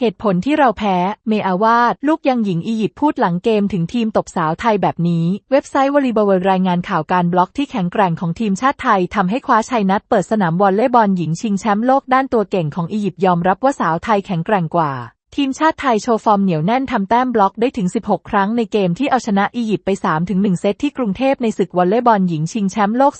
เหตุผลที่เราแพ้ เมอาวาดลูกยังหญิงอียิปต์พูดหลังเกมถึงทีมตบสาวไทยแบบนี้ เว็บไซต์วอลีบอลรายงานข่าวการบล็อกที่แข็งแกร่งของทีมชาติไทยทำให้คว้าชัยนัดเปิดสนามวอลเลย์บอลหญิงชิงแชมป์โลกด้านตัวเก่งของอียิปต์ยอมรับว่าสาวไทยแข็งแกร่งกว่า ทีมชาติไทยโชว์ฟอร์มเหนียวแน่นทำแต้มบล็อกได้ถึง 16 ครั้งในเกมที่เอาชนะอียิปต์ไป 3-1 เซตที่กรุงเทพในศึกวอลเลย์บอลหญิงชิงแชมป์โลก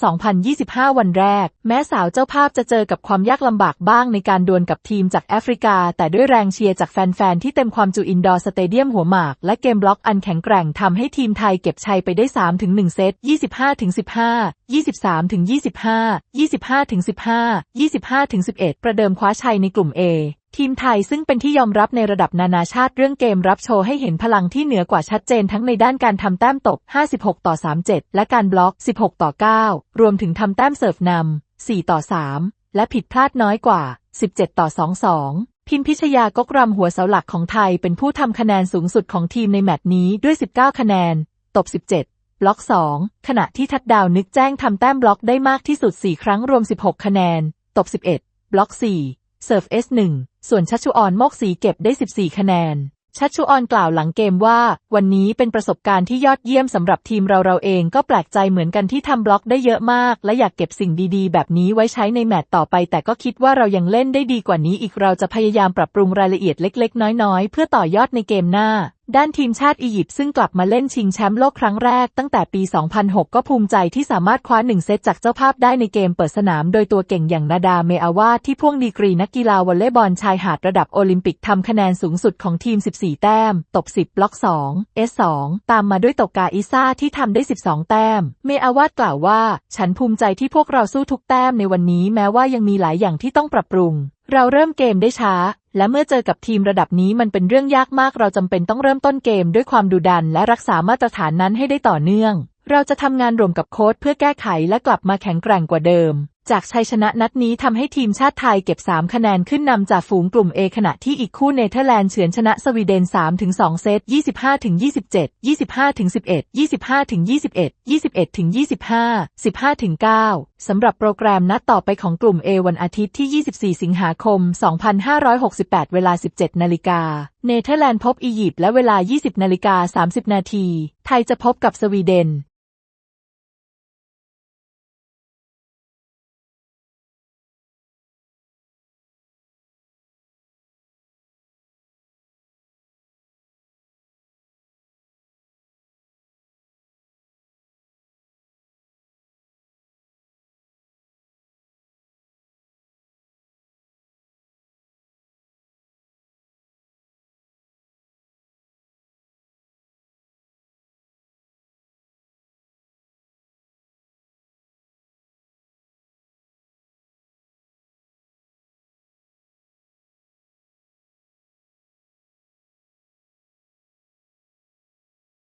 2025 วันแรก แม้สาวเจ้าภาพจะเจอกับความยากลำบากบ้างในการดวลกับทีมจากแอฟริกา แต่ด้วยแรงเชียร์จากแฟน ๆ ที่เต็มความจุอินดอร์สเตเดียมหัวหมาก และเกมบล็อกอันแข็งแกร่งทำให้ทีมไทยเก็บชัยไปได้ 3-1 เซต 25-15 23-25 25-15 25-11 ประเดิมคว้าชัยในกลุ่ม A ทีมไทยซึ่งเป็นที่ยอมรับในระดับนานาชาติเรื่องเกมรับโชว์ให้เห็นพลังที่เหนือกว่าชัดเจนทั้งในด้านการทำแต้มตก 56 ต่อ 37 และการบล็อก 16 ต่อ 9 รวมถึงทำแต้มเสิร์ฟนำ 4 ต่อ 3 และผิดพลาดน้อยกว่า 17 ต่อ 22พิมพิชยากกรำหัวเสาหลักของไทยเป็นผู้ทำคะแนนสูงสุดของทีมในแมตช์นี้ด้วย 19 คะแนน ตบ 17 บล็อก 2 ขณะที่ทัดดาวนึกแจ้งทำแต้มบล็อกได้มากที่สุด 4 ครั้งรวม 16 คะแนน ตบ 11 บล็อก 4 เซิร์ฟ S1 ส่วนชัชชุออนโมกสีเก็บได้ 14 คะแนน ชัชชุออนกล่าวหลังเกมว่า วันนี้เป็นประสบการณ์ที่ยอดเยี่ยมสำหรับทีมเราเราเองก็แปลกใจเหมือนกันที่ทำบล็อกได้เยอะมาก และอยากเก็บสิ่งดีๆ แบบนี้ไว้ใช้ในแมตต์ต่อไป แต่ก็คิดว่าเรายังเล่นได้ดีกว่านี้อีกเราจะพยายามปรับปรุงรายละเอียดเล็ก ๆ น้อยๆ เพื่อต่อยอดในเกมหน้า ด้านทีมชาติอียิปต์ซึ่งกลับมาเล่นชิงแชมป์โลกครั้งแรกตั้งแต่ปี 2006 ก็ภูมิใจที่สามารถคว้าหนึ่งเซตจากเจ้าภาพได้ในเกมเปิดสนามโดยตัวเก่งอย่างนาดาเมอาวาดที่พ่วงดีกรีนักกีฬาวอลเลย์บอลชายหาดระดับโอลิมปิกทำคะแนนสูงสุดของทีม 14 แต้ม ตบ 10 บล็อก 2 S2 ตามมาด้วยตกกาอิซ่าที่ทำได้ 12 แต้ม เมอาวาดกล่าวว่า ฉันภูมิใจที่พวกเราสู้ทุกแต้มในวันนี้แม้ว่ายังมีหลายอย่างที่ต้องปรับปรุง เราเริ่มเกมได้ช้า และเมื่อเจอกับทีมระดับนี้มันเป็นเรื่องยากมาก เราจำเป็นต้องเริ่มต้นเกมด้วยความดุดัน และรักษามาตรฐานนั้นให้ได้ต่อเนื่อง เราจะทำงานร่วมกับโค้ชเพื่อแก้ไขและกลับมาแข็งแกร่งกว่าเดิม จากชัยชนะนัดนี้ทำให้ทีมชาติไทยเก็บ 3 คะแนนขึ้นนำจากฝูงกลุ่ม A ขณะที่อีกคู่เนเธอร์แลนด์เฉือนชนะสวีเดน 3-2 เซต 25-27 25-11 25-21 21-25 15-9 สำหรับโปรแกรมนัดต่อไปของกลุ่ม A วันอาทิตย์ที่ 24 สิงหาคม 2568 เวลา 17 นาฬิกา เนเธอร์แลนด์พบอียิปต์และเวลา 20 นาฬิกา 30 นาที ไทยจะพบกับสวีเดน